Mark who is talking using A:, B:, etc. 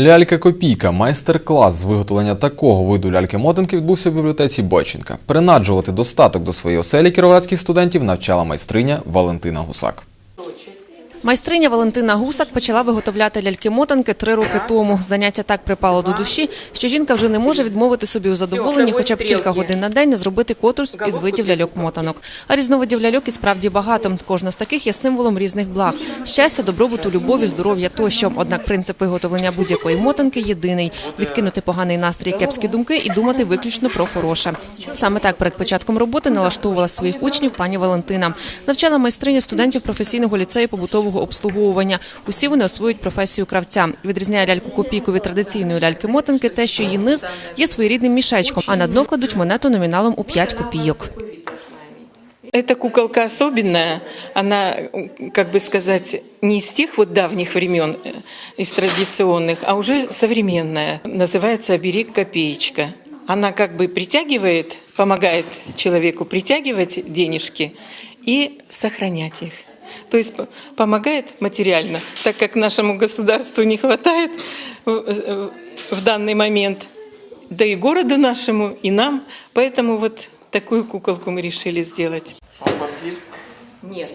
A: Лялька Копійка, майстер-клас з виготовлення такого виду ляльки-мотанки відбувся в бібліотеці Бойченка. Принаджувати достаток до своєї оселі кіровоградських студентів навчала майстриня Валентина Гусак.
B: Майстриня Валентина Гусак почала виготовляти ляльки-мотанки три роки тому. Заняття так припало до душі, що жінка вже не може відмовити собі у задоволенні хоча б кілька годин на день зробити котрусь із видів ляльок-мотанок. А різновидів ляльок і справді багато. Кожна з таких є символом різних благ – щастя, добробуту, любові, здоров'я тощо. Однак принцип виготовлення будь-якої мотанки єдиний – відкинути поганий настрій, кепські думки і думати виключно про хороше. Саме так перед початком роботи налаштовувала своїх учнів пані Валентина. Навчала майстриня студентів професійного ліцею побутового обслуговування. Усі вони освоюють професію кравця. Відрізняє ляльку копійку від традиційної ляльки-мотанки те, що її низ є своєрідним мішечком, а на дно кладуть монету номіналом у 5 копійок.
C: Эта куколка особенная, она, как бы сказать, не из тех вот давних времен, э, из традиционных, а уже современная. Называется «Оберег копеечка». Она как бы притягивает, помогает человеку притягивать денежки и сохранять их. То есть п- помогает материально, так как нашему государству не хватает в, э, в данный момент, да и городу нашему, и нам. Поэтому вот такую куколку мы решили сделать. Нет.